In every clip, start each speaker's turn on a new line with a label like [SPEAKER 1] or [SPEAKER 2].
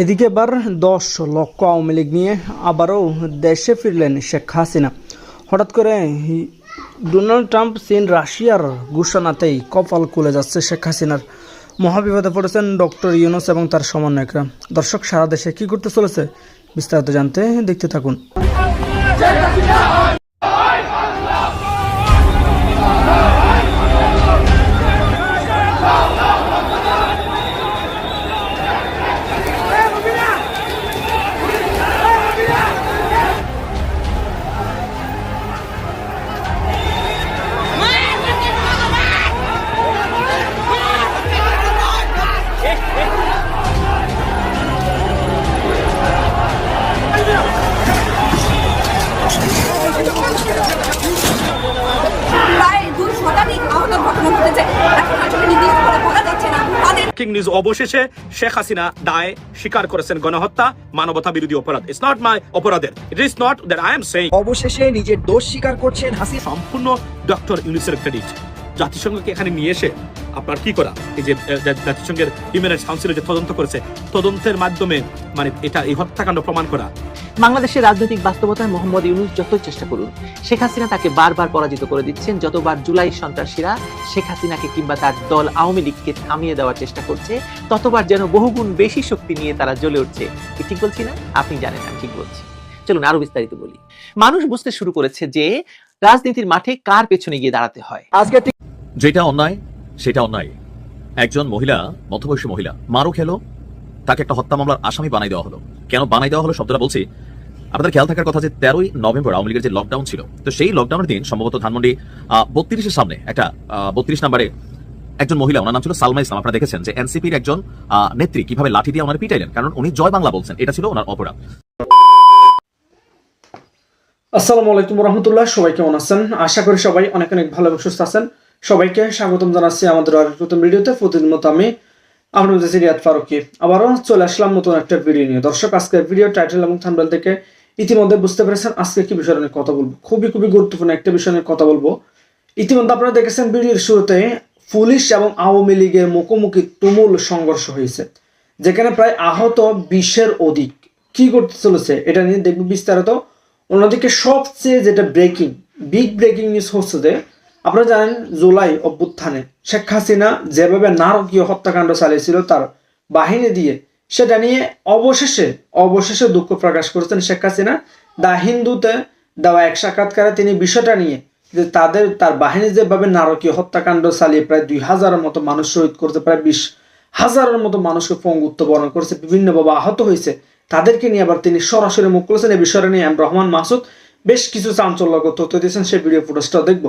[SPEAKER 1] এদিকে এবার দশ লক্ষ আওয়ামী লীগ নিয়ে আবারও দেশে ফিরলেন শেখ হাসিনা। হঠাৎ করে ডোনাল্ড ট্রাম্প চীন, রাশিয়ার ঘোষণাতেই কপাল খুলে যাচ্ছে শেখ হাসিনার। মহাবিপদে পড়েছেন ডক্টর ইউনুস এবং তার সমন্বয়করা। দর্শক, সারা দেশে কী করতে চলেছে বিস্তারিত জানতে দেখতে থাকুন।
[SPEAKER 2] নিউজ অবশেষে শেখ হাসিনা দায় স্বীকার করেছেন গণহত্যা মানবতা বিরোধী অপরাধ। ইটস নট মাই অপরাধের। It is not that I am saying
[SPEAKER 3] অবশেষে নিজের দোষ স্বীকার করছেন হাসি
[SPEAKER 2] সম্পূর্ণ ডক্টর ইউনিসের ক্রেডিট জাতিসংঘকে এখানে নিয়ে এসে আপনার কি করা? এই যে জাতিসংঘের হিউম্যান রাইটস কাউন্সিলে যে তদন্ত করেছে তদন্তের মাধ্যমে মানে এটা এই হত্যাকাণ্ড প্রমাণ করা।
[SPEAKER 4] বাংলাদেশের রাজনৈতিক বাস্তবতায় মোহাম্মদ ইউনুস যতই চেষ্টা করুন শেখ হাসিনা তাকে বারবার পরাজিত করে দিচ্ছেন। যতবার জুলাই সন্ত্রাসীরা শেখ হাসিনাকে কিংবা তার দল আওয়ামী লীগকে থামিয়ে দেওয়ার চেষ্টা করছে ততবার যেন বহুগুণ বেশি শক্তি নিয়ে তারা জ্বলে উঠছে। ঠিক বলছি না? আপনি জানেন আমি ঠিক বলছি। চলুন আরও বিস্তারিত বলি। মানুষ বুঝতে শুরু করেছে যে রাজনীতির মাঠে কার পেছনে গিয়ে দাঁড়াতে হয়।
[SPEAKER 3] আজকে
[SPEAKER 5] যেটা অন্যায় সেটা অন্যায় একজন মহিলা, মধ্যবয়সী মহিলা, মারও খেলো, তাকে একটা হত্যা মামলার আসামি বানাই দেওয়া হলো। কেন বানাই দেওয়া হলো শব্দটা বলছি? আপনাদের খেয়াল থাকার কথা যে তেরোই নভেম্বর আওয়ামী লীগের যে লকডাউন ছিল, তো সেই লকডাউনের দিন সম্ভবত ধানমন্ডি বত্রিশের সামনে একটা বত্রিশ নম্বরে একজন মহিলা, ওনার নাম ছিল সালমা ইসলাম। আপনারা দেখেছেন যে এনসিপির একজন নেত্রী কীভাবে লাঠি দিয়ে ওনার পিটাইলেন, কারণ উনি জয় বাংলা বলছেন, এটা ছিল ওনার অপরাধ।
[SPEAKER 1] আসসালামু আলাইকুম রহমতুল্লাহ, সবাই কেমন আছেন? আশা করি সবাই অনেক অনেক ভালো এবং সুস্থ আছেন। সবাইকে স্বাগতম জানাচ্ছি আমাদের আর নতুন ভিডিওতে। প্রতিদিন মতো আমি আপনাদের কাছে রিয়াদ ফারুকি। আবারও চলে আসলাম নতুন একটা ভিডিও নিয়ে। দর্শক, আজকের ভিডিও টাইটেল এবং থাম্বনেল থেকে ইতিমধ্যে বুঝতে পেরেছেন আজকে কি বিষয় নিয়ে কথা বলব। খুবই খুবই গুরুত্বপূর্ণ একটা বিষয় নিয়ে কথা বলব। ইতিমধ্যে আপনারা দেখেছেন ভিডিওর শুরুতে পুলিশ এবং আওয়ামী লীগের মুখোমুখি তুমুল সংঘর্ষ হয়েছে, যেখানে প্রায় আহত বিশের অধিক। কি করতে চলেছে এটা নিয়ে দেখব বিস্তারিত। অন্যদিকে সবচেয়ে যেটা ব্রেকিং বিগ ব্রেকিং নিউজ হচ্ছে যে আপনারা জানেন জুলাই অভ্যুত্থানে শেখ হাসিনা যেভাবে নারকীয় হত্যাকাণ্ড চালিয়েছিল তার বাহিনী দিয়ে, সেটা নিয়ে অবশেষে অবশেষে দুঃখ প্রকাশ করেছেন শেখ হাসিনা। দা হিন্দুতে দেওয়া এক সাক্ষাৎকারে তিনি বিষয়টা নিয়ে যে তাদের, তার বাহিনী যেভাবে নারকীয় হত্যাকাণ্ড চালিয়ে প্রায় দুই হাজারের মতো মানুষ শহীদ করতে প্রায় বিশ হাজারের মতো মানুষকে পঙ্গুত্ব বরণ করেছে, বিভিন্নভাবে আহত হয়েছে। তাদেরকে নিয়ে আবার তিনি সরাসরি মুখ করেছেন এই বিষয়টা নিয়ে এম রহমান মাসুদ বেশ কিছু চাঞ্চল্যকর তথ্য দিয়েছেন। সেই ভিডিও ফুটেজটা দেখব।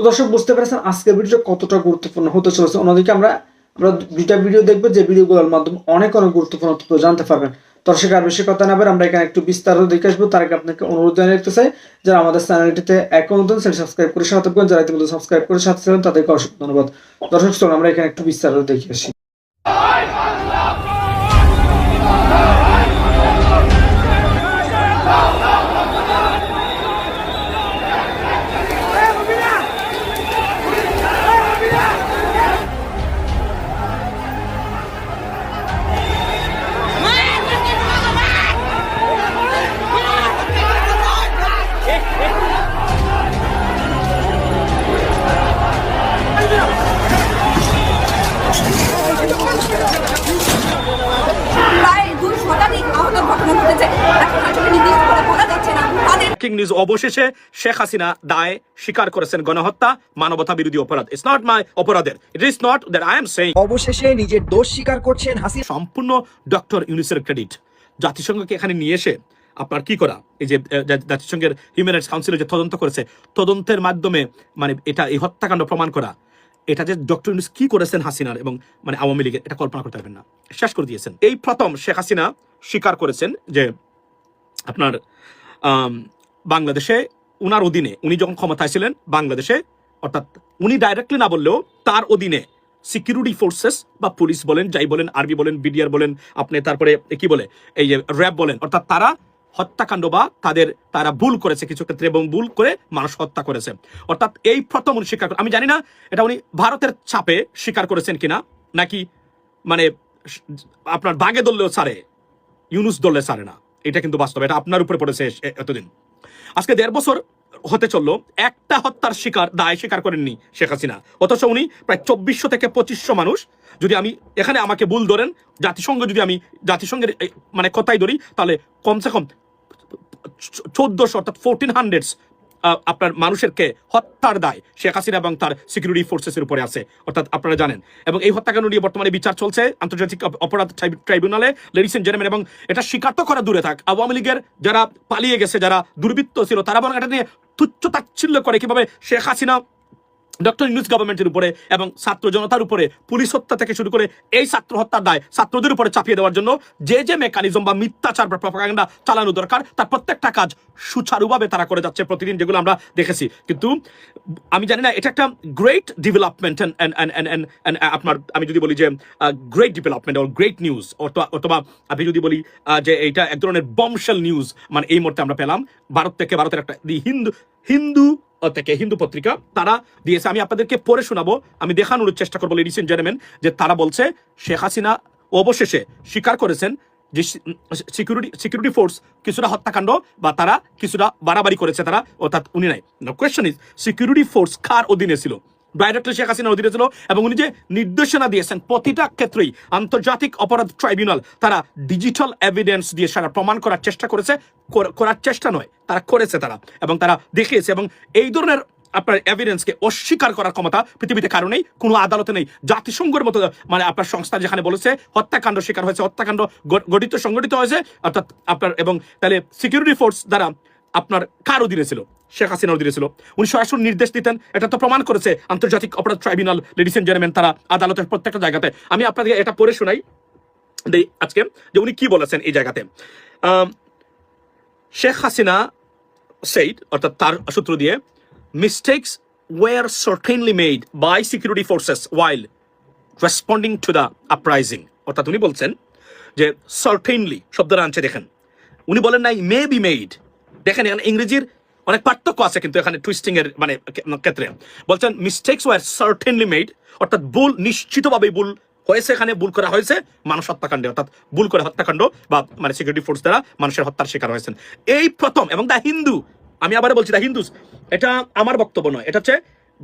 [SPEAKER 1] তো দর্শক, বুঝতে পেরেছেন আজকের ভিডিওটা কতটা গুরুত্বপূর্ণ হতে চলেছে। অন্যদিকে আমরা আমরা দুইটা ভিডিও দেখব, যে ভিডিওগুলোর মাধ্যমে অনেক অনেক গুরুত্বপূর্ণ তথ্য জানতে পারবেন। দর্শক আর বেশি কথা না বলে আমরা এখানে একটু বিস্তারিত দেখে আসব। তার আগে আপনাকে অনুরোধ জানিয়ে রাখতে চাই, যারা আমাদের চ্যানেলটিতে এখন নতুন, সেটা সাবস্ক্রাইব করে সাথে থাকবেন যারা ইতিমধ্যে সাবস্ক্রাইব করে সাথে ছিলেন, তাদেরকে অসংখ্য ধন্যবাদ। দর্শক, চলুন আমরা এখানে একটু বিস্তারিত দেখে আসি।
[SPEAKER 2] ব্রেকিং নিউজ অবশেষে শেখ হাসিনা দায় স্বীকার করেছেন গণহত্যা মানবতা বিরোধী অপরাধ। ইটস নট মাই অপরাধের। It is not that I am saying
[SPEAKER 3] অবশেষে নিজের দোষ স্বীকার করছেন হাসিনা।
[SPEAKER 2] সম্পূর্ণ ডক্টর ইউনিসের ক্রেডিট জাতিসংঘকে এখানে নিয়ে এসে আপনার কি করা? এই যে জাতিসংঘের হিউম্যান রাইটস কাউন্সিলে যে তদন্ত করেছে তদন্তের মাধ্যমে মানে এটা এই হত্যাকাণ্ড প্রমাণ করা এটা যে ডক্টর ইউনুস কি করেছেন হাসিনার এবং মানে আওয়ামী লীগের এটা কল্পনা করতে পারবেন না। শেষ করে দিয়েছেন। এই প্রথম শেখ হাসিনা স্বীকার করেছেন যে আপনার বাংলাদেশে উনার অধীনে, উনি যখন ক্ষমতায় ছিলেন বাংলাদেশে, অর্থাৎ উনি ডাইরেক্টলি না বললেও তার অধীনে সিকিউরিটি ফোর্সেস বা পুলিশ বলেন, যাই বলেন আর্মি বলেন বিডিআর বলেন, আপনি তারপরে কি বলে, এই যে র্যাব বলেন, অর্থাৎ তারা হত্যাকাণ্ড বা তাদের, তারা ভুল করেছে কিছু ক্ষেত্রে এবং ভুল করে মানুষ হত্যা করেছে। অর্থাৎ এই প্রথম উনি স্বীকার আমি জানি না এটা উনি ভারতের চাপে স্বীকার করেছেন কিনা, নাকি মানে আপনার বাগে দললেও ছাড়ে, ইউনুস দলে সারে না, এটা কিন্তু বাস্তব, এটা আপনার উপরে পড়েছে এতদিন। আজকে দেড় বছর হতে চলল, একটা হত্যার শিকার, দায় স্বীকার করেননি শেখ হাসিনা। অথচ উনি প্রায় চব্বিশশো থেকে পঁচিশশো মানুষ। যদি আমি এখানে আমাকে ভুল ধরেন, জাতিসংঘ যদি আমি জাতিসংঘের মানে কথাই ধরি, তাহলে কমসে কম চোদ্দশো অর্থাৎ ফোরটিন হান্ড্রেডস আপনার মানুষেরকে হত্যার দায় শেখ হাসিনা এবং তার সিকিউরিটি ফোর্সেসের উপরে আছে। অর্থাৎ আপনারা জানেন। এবং এই হত্যাকাণ্ড নিয়ে বর্তমানে বিচার চলছে আন্তর্জাতিক অপরাধ ট্রাইব- ট্রাইব্যুনালে। লেডিস এন্ড জেন্টলম্যান এবং এটা স্বীকার তো করা দূরে থাক, আওয়ামী লীগের যারা পালিয়ে গেছে, যারা দুর্বৃত্ত ছিল, তারা বরং এটা নিয়ে তুচ্ছ তাচ্ছিল্য করে কীভাবে শেখ হাসিনা ডক্টর ইউনুস গভর্নমেন্টের উপরে এবং ছাত্র জনতার উপরে পুলিশ হত্যা থেকে শুরু করে এই ছাত্র হত্যার দায় ছাত্রদের উপরে চাপিয়ে দেওয়ার জন্য যে যে মেকানিজম বা মিথ্যাচার বা প্রপাগান্ডা চালানো দরকার, তার প্রত্যেকটা কাজ সুচারুভাবে তারা করে যাচ্ছে প্রতিদিন যেগুলো আমরা দেখেছি। কিন্তু আমি জানি না, এটা একটা গ্রেট ডেভেলপমেন্ট আপনার, আমি যদি বলি যে great development or great news অথবা আমি যদি বলি যে এইটা এক ধরনের বমশেল নিউজ মানে এই মুহূর্তে আমরা পেলাম। ভারত থেকে ভারতের একটা দি হিন্দু হিন্দু থেকে হিন্দু পত্রিকা, তারা দিয়েছে। আমি আপনাদেরকে পড়ে শোনাবো। আমি দেখানোর চেষ্টা করব লেডিস এন্ড জেন্টলম্যান যে তারা বলছে, শেখ হাসিনা অবশেষে স্বীকার করেছেন যে সিকিউরিটি সিকিউরিটি ফোর্স কিছুটা হত্যাকাণ্ড বা তারা কিছুটা বাড়াবাড়ি করেছে তারা, অর্থাৎ উনি নাই। কোয়েশ্চন ইজ সিকিউরিটি ফোর্স কার অধীনে ছিল? ডাইরেক্টর শেখ হাসিনার অধীনে ছিল এবং উনি যে নির্দেশনা দিয়েছেন প্রতিটা ক্ষেত্রেই আন্তর্জাতিক অপরাধ ট্রাইব্যুনাল, তারা ডিজিটাল এভিডেন্স দিয়ে সারা প্রমাণ করার চেষ্টা করেছে করার চেষ্টা নয়, তারা করেছে তারা এবং তারা দেখিয়েছে এবং এই ধরনের আপনার এভিডেন্সকে অস্বীকার করার ক্ষমতা পৃথিবীতে কারণেই কোনো আদালতে নেই, জাতিসংঘের মতো মানে আপনার সংস্থা যেখানে বলেছে হত্যাকাণ্ড শিকার হয়েছে, হত্যাকাণ্ড গঠিত, সংগঠিত হয়েছে, অর্থাৎ আপনার এবং তাহলে সিকিউরিটি ফোর্স দ্বারা আপনার কার অধীনে ছিল? শেখ হাসিনার অধীনে ছিল। উনি সরাসরি নির্দেশ দিতেন, এটা তো প্রমাণ করেছে আন্তর্জাতিক অপরাধ ট্রাইব্যুনাল, লেডিস এন্ড জেন্টলম্যান, তারা আদালতের প্রত্যেকটা জায়গাতে। আমি আপনাদের এটা পড়ে শোনাই আজকে, যে উনি কি বলেছেন এই জায়গাতে। শেখ হাসিনা সেইড অর্থাৎ তার সূত্র দিয়ে mistakes were certainly made by security forces while responding to the uprising অর্থাৎ উনি বলছেন যে সার্টেনলি শব্দটা আনছে, দেখেন। উনি বলেন নাই মে বি মেড দেখেন এখানে ইংরেজির অনেক পার্থক্য আছে কিন্তু এখানে টুইস্টিং এর মানে ক্ষেত্রে। বলছেন মিস্টেক্স ওয়ার সার্টেনলি মেড অর্থাৎ ভুল, নিশ্চিতভাবে ভুল হয়েছে এখানে, ভুল করা হয়েছে, মানুষ হত্যাকাণ্ডে, অর্থাৎ ভুল করে হত্যাকাণ্ড বা মানে সিকিউরিটি ফোর্স দ্বারা মানুষের হত্যার শিকার হয়েছেন। এই প্রথম এবং দ্য হিন্দু, আমি আবার বলছি দ্য হিন্দুস, এটা আমার বক্তব্য নয়, এটা হচ্ছে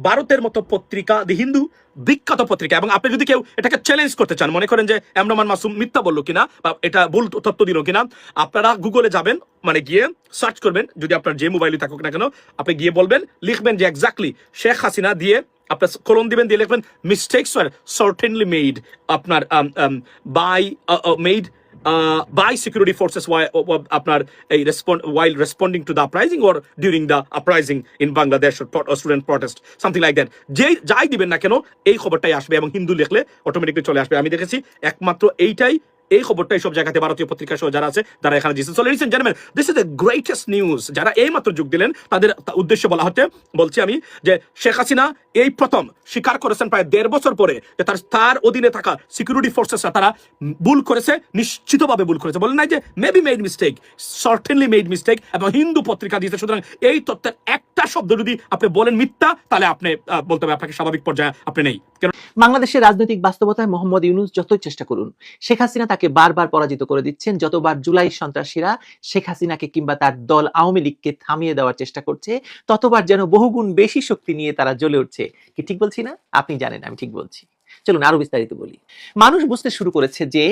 [SPEAKER 2] ভারতের মতো পত্রিকা, দি হিন্দু বিখ্যাত পত্রিকা। এবং আপনি যদি কেউ এটাকে চ্যালেঞ্জ করতে চান, মনে করেন যে এমরামান মাসুম মিথ্যা বলল কিনা, বা এটা ভুল তথ্য দিল কিনা, আপনারা গুগলে যাবেন মানে গিয়ে সার্চ করবেন, যদি আপনার যে মোবাইলে থাকুক না কেন, আপনি গিয়ে বলবেন, লিখবেন যে এক্স্যাক্টলি শেখ হাসিনা দিয়ে আপনার কলম দিবেন, দিয়ে লিখবেন মিস্টেক্স আর সার্টেনলি মেড আপনার by made by security forces আপনার এই respond while responding to the uprising or during the uprising in Bangladesh or pro- or student protest something like that যে যাই দিবেন না কেন এই খবরটাই আসবে এবং হিন্দু লিখলে অটোমেটিকলি চলে আসবে আমি দেখেছি একমাত্র এইটাই এই খবরটাই সব জায়গাতে ভারতীয় পত্রিকা সহ যারা আছে, তারা এখানে দিয়েছে so ladies gentleman this is the greatest news যারা এই মাত্র যোগ দিলেন, তাদের উদ্দেশ্যে বলা হচ্ছে, বলছি আমি, যে শেখ হাসিনা এই প্রথম স্বীকার করেছেন প্রায় দেড় বছর পরে যে তার তার অধীনে থাকা সিকিউরিটি ফোর্সেসরা তারা ভুল করেছে, নিশ্চিতভাবে ভুল করেছে। বলেন নাই যে maybe made mistake certainly made mistake এবং হিন্দু পত্রিকা দিয়েছে। সুতরাং এই তথ্যের একটা শব্দ যদি আপনি বলেন মিথ্যা, তাহলে আপনি বলতে হবে আপনাকে স্বাভাবিক পর্যায়ে আপনি নেই।
[SPEAKER 4] বাংলাদেশের রাজনৈতিক বাস্তবতায় মোহাম্মদ ইউনুস যতই চেষ্টা করুন, শেখ হাসিনা তাকে বারবার পরাজিত করে দিচ্ছেন। যতবার জুলাই সন্ত্রাসীরা শেখ হাসিনাকে কিংবা তার দল আওয়ামী লীগকে থামিয়ে দেওয়ার চেষ্টা করছে, ততবার যেন বহুগুণ বেশি শক্তি নিয়ে তারা জ্বলে উঠছে। কি ঠিক বলছি না? আপনি জানেন, আমি ঠিক বলছি। চলুন আরও বিস্তারিত বলি। মানুষ বুঝতে শুরু করেছে যে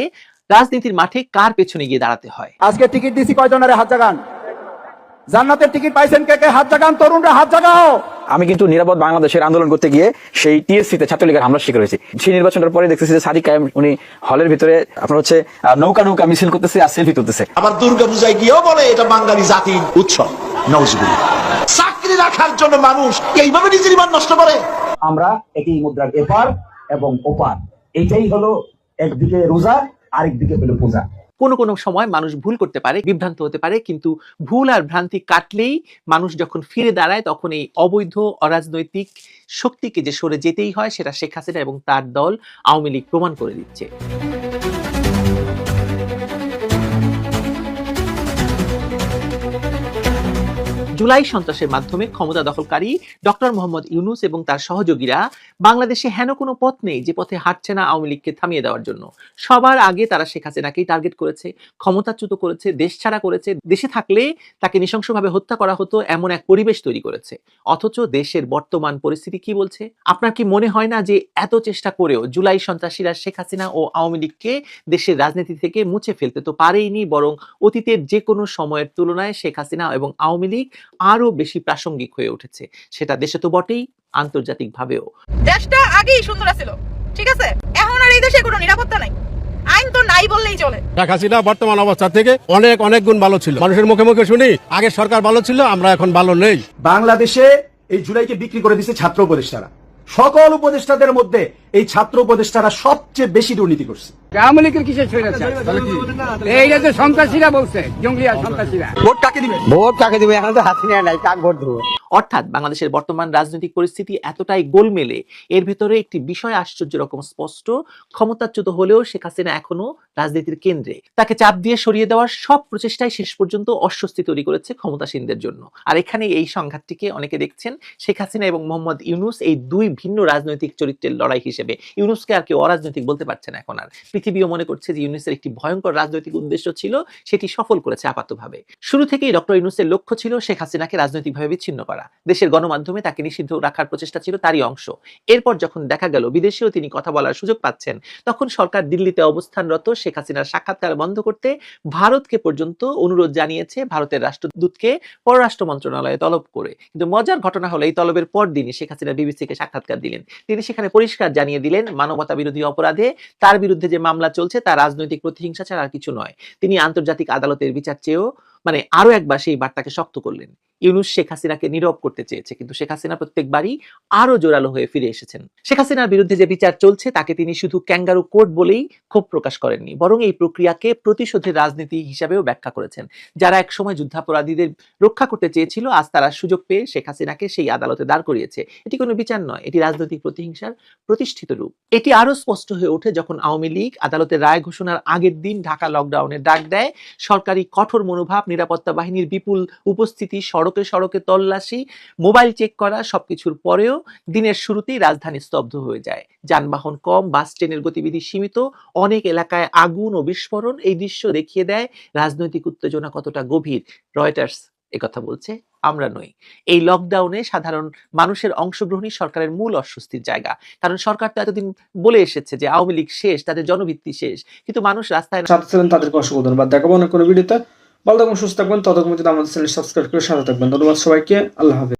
[SPEAKER 4] রাজনীতির মাঠে কার পেছনে গিয়ে দাঁড়াতে হয়।
[SPEAKER 6] আজকে টিকিট দিছি কয়জনের হাত জাগান? জান্নাতের টিকিট পাইছেন কে কে? হাত জাগান তরুণরা হাত জাগাও।
[SPEAKER 7] আমি কিন্তু নিরাপদ বাংলাদেশের আন্দোলন করতে গিয়ে সেই টিএসসিতে ছাত্রলীগের হামলার শিকার হয়েছি। সেই নির্বাচনের পরে দেখতেছি যে সাদিক কায়েম উনি হলের ভিতরে আপনার হচ্ছে নৌকা নৌকা মিছিল করতেছে আর সেলফি তুলতেছে।
[SPEAKER 8] আবার দুর্গা পূজায় গিয়েও বলে এটা বাঙালি জাতির উৎসব। নজগুলি চাকরি রাখার জন্য মানুষ এইভাবে নিজের ইমান নষ্ট করে।
[SPEAKER 6] আমরা একই মুদ্রার এপার এবং ওপার। এটাই হলো একদিকে রোজা আরেকদিকে হলো পূজা।
[SPEAKER 4] কোনো কোনো সময় মানুষ ভুল করতে পারে, বিভ্রান্ত হতে পারে, কিন্তু ভুল আর ভ্রান্তি কাটলেই মানুষ যখন ফিরে দাঁড়ায়, তখন এই অবৈধ, অরাজনৈতিক শক্তিকে যে সরে যেতেই হয়, সেটা শেখ হাসিনা এবং তার দল আওয়ামী লীগ প্রমাণ করে দিচ্ছে। জুলাই সন্ত্রাসের মাধ্যমে ক্ষমতা দখলকারী ডক্টর মোহাম্মদ ইউনুস এবং তার সহযোগীরা বাংলাদেশে হেন কোনো পথ নেই যে পথে হাঁটছে না আওয়ামী লীগকে থামিয়ে দেওয়ার জন্য। সবার আগে তারা শেখ হাসিনাকেই টার্গেট করেছে, ক্ষমতাচ্যুত করেছে, দেশ ছাড়া করেছে। দেশে থাকলে তাকে নৃশংসভাবে হত্যা করা হতো, এমন এক পরিবেশ তৈরি করেছে। অথচ দেশের বর্তমান পরিস্থিতি কি বলছে? আপনার কি মনে হয় না যে এত চেষ্টা করেও জুলাই সন্ত্রাসীরা শেখ হাসিনা ও আওয়ামী লীগকে দেশের রাজনীতি থেকে মুছে ফেলতে তো পারেইনি, বরং অতীতের যে কোনো সময়ের তুলনায় শেখ হাসিনা এবং আওয়ামী লীগ আরও বেশি প্রাসঙ্গিক হয়ে উঠেছে। সেটা দেশে তো বটেই আন্তর্জাতিকভাবেও।
[SPEAKER 9] দেশটা আগেই সুন্দর ছিল ঠিক আছে? এখন আর এই দেশে কোনো নিরাপত্তা নাই। আইন তো নাই বললেই চলে।
[SPEAKER 10] শেখ হাসিনা বর্তমান অবস্থা থেকে অনেক অনেক গুণ ভালো ছিল। মানুষের মুখে মুখে শুনি আগে সরকার ভালো ছিল আমরা এখন ভালো নেই।
[SPEAKER 6] বাংলাদেশে এই জুলাইকে বিক্রি করে দিচ্ছে ছাত্র উপদেষ্টারা। সকল উপদেষ্টাদের মধ্যে এই ছাত্র উপদেষ্টারা সবচেয়ে বেশি দুর্নীতি করছে।
[SPEAKER 10] আওয়ামী লীগের কিসের এইটা তো সন্ত্রাসীরা বলছে জঙ্গলি সন্ত্রাসীরা।
[SPEAKER 7] ভোট কাকে দিবেন
[SPEAKER 10] ভোট কাকে দিবে? এখন তো হাসিনা নাই কাক ভোট দেবো?
[SPEAKER 4] অর্থাৎ বাংলাদেশের বর্তমান রাজনৈতিক পরিস্থিতি এতটাই গোলমেলে এর ভেতরে একটি বিষয় আশ্চর্য রকম স্পষ্ট ক্ষমতাচ্যুত হলেও শেখ হাসিনা এখনও রাজনীতির কেন্দ্রে। তাকে চাপ দিয়ে সরিয়ে দেওয়ার সব প্রচেষ্টাই শেষ পর্যন্ত অস্বস্তি তৈরি করেছে ক্ষমতাসীনদের জন্য। আর এখানে এই সংঘাতটিকে অনেকে দেখছেন শেখ হাসিনা এবং মোহাম্মদ ইউনুস এই দুই ভিন্ন রাজনৈতিক চরিত্রের লড়াই হিসেবে। ইউনুসকে আর কেউ অরাজনৈতিক বলতে পারছে না এখন আর। পৃথিবীও মনে করছে যে ইউনুসের একটি ভয়ঙ্কর রাজনৈতিক উদ্দেশ্য ছিল, সেটি সফল করেছে আপাতভাবে। শুরু থেকেই ডক্টর ইউনুসের লক্ষ্য ছিল শেখ হাসিনাকে রাজনৈতিকভাবে বিচ্ছিন্ন করা। দেশের গণমাধ্যমে তাকে নিষিদ্ধ রাখার প্রচেষ্টা ছিল তারই অংশ। এরপর যখন দেখা গেল বিদেশেও তিনি কথা বলার সুযোগ পাচ্ছেন, তখন সরকার দিল্লিতে অবস্থানরত শেখ হাসিনার সাক্ষাৎকার বন্ধ করতে ভারতকে পর্যন্ত অনুরোধ জানিয়েছে ভারতের রাষ্ট্রদূতকে পররাষ্ট্র মন্ত্রণালয়ে তলব করে। কিন্তু মজার ঘটনা হলো, এই তলবের পর দিনই শেখ হাসিনা বিবিসিকে সাক্ষাৎকার দিলেন। তিনি সেখানে পরিষ্কার জানিয়ে দিলেন মানবতা বিরোধী অপরাধে তার বিরুদ্ধে যে মামলা চলছে, তা রাজনৈতিক প্রতিহিংসা ছাড়া আর কিছু নয়। তিনি আন্তর্জাতিক আদালতের বিচার চেয়েও মানে আরও একবার সেই বার্তাকে শক্ত করলেন। ইউনুস শেখ হাসিনাকে নীরব করতে চেয়েছে, কিন্তু শেখ হাসিনা প্রত্যেকবারই আরও জোরালো হয়ে ফিরে এসেছেন। শেখ হাসিনার বিরুদ্ধে যে বিচার চলছে, তাকে তিনি শুধু ক্যাঙ্গারু কোর্ট বলেই ক্ষোভ প্রকাশ করেননি, বরং এই প্রক্রিয়াকে প্রতিশোধের রাজনীতি হিসাবেও ব্যাখ্যা করেছেন। যারা একসময় যুদ্ধাপরাধীদের রক্ষা করতে চেয়েছিল, আজ তারা সুযোগ পেয়ে শেখ হাসিনাকে সেই আদালতে দাঁড় করিয়েছে। এটি কোনো বিচার নয়, এটি রাজনৈতিক প্রতিহিংসার প্রতিষ্ঠিত রূপ। এটি আরও স্পষ্ট হয়ে ওঠে যখন আওয়ামী লীগ আদালতের রায় ঘোষণার আগের দিন ঢাকা লকডাউনের ডাক দেয়, সরকারি কঠোর মনোভাব নিরাপত্তা বাহিনীর বিপুল উপস্থিতি, সড়কে সড়কে তল্লাশি, মোবাইল চেক করা, সবকিছুর পরেও দিনের শুরুতেই রাজধানী স্তব্ধ হয়ে যায়। যানবাহন কম, বাস ট্রেনের গতিবিধি সীমিত, অনেক এলাকায় আগুন ও বিস্ফোরণ এই দৃশ্য দেখিয়ে দেয় রাজনৈতিক উত্তেজনা কতটা গভীর। রয়টার্স একথা বলছে, আমরা নই। এই লকডাউনে সাধারণ মানুষের অংশগ্রহণই সরকারের মূল অস্বস্তির জায়গা। কারণ সরকার তো এতদিন বলে এসেছে যে আওয়ামী লীগ শেষ, তাদের জনভিত্তি শেষ। কিন্তু মানুষ রাস্তায়
[SPEAKER 1] তাদেরকে অসংখ্য ধন্যবাদ দেখাবো অনেক কোনো ভিডিওতে ভালো থাকবেন, সুস্থ থাকবেন, ততক্ষণ যদি আমাদের চ্যানেল সাবস্ক্রাইব করে সাথে থাকবেন। ধন্যবাদ সবাইকে, আল্লাহ হাফেজ।